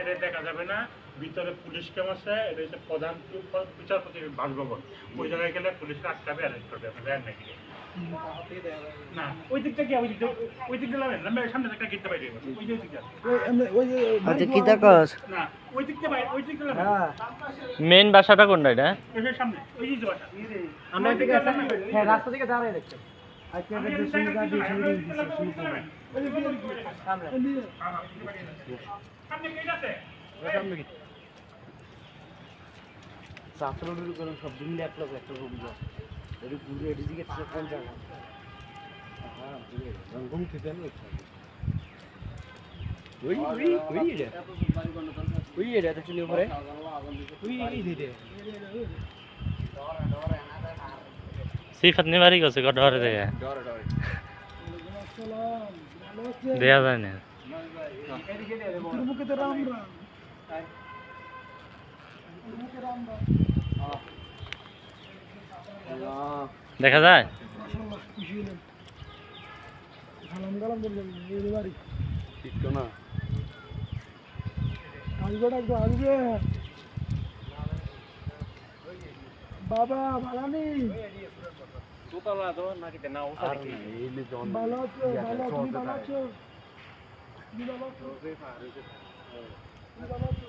এটা দেখা যাবে না। ভিতরে পুলিশ ক্যাম্প আছে এটা হচ্ছে প্রধান বিচারপতি বাসভবন। ওই জায়গায় গেলে পুলিশকে আটকাবে অ্যারেস্ট করবে দেন নাকি না ওই দিকটা কি ওই দিকটা ওই দিকটা সামনে একটা গেটটা বাইরে ওই যে ওই দিকটা। আচ্ছা কি না ওই দিকটা বাইরে ওই মেইন বাসাটা কোনটা এটা। হ্যাঁ রাস্তা থেকে দাঁড়ায় দেখছে সব দিন এক লোক একটা রুম এদিকে কোন জায়গা হ্যাঁ রংপুর থেকে ওই ওই ওই রে তো চলে উপরে ওই এই দিতে সিফাত নিবারি গেছে কত ঘরে থেকে ডরে ডরে দেয়া যায় না এদিকে দে দেবো মুখে তো রাম রাম আল্লাহ দেখা যায় মাশাআল্লাহ খুশি বাবা বাগানি দোতলা তো নাকি না ওটা এই লে জন ভালো আছো? ভালো আছো? ভালো আছো? তুমি ভালো আছো?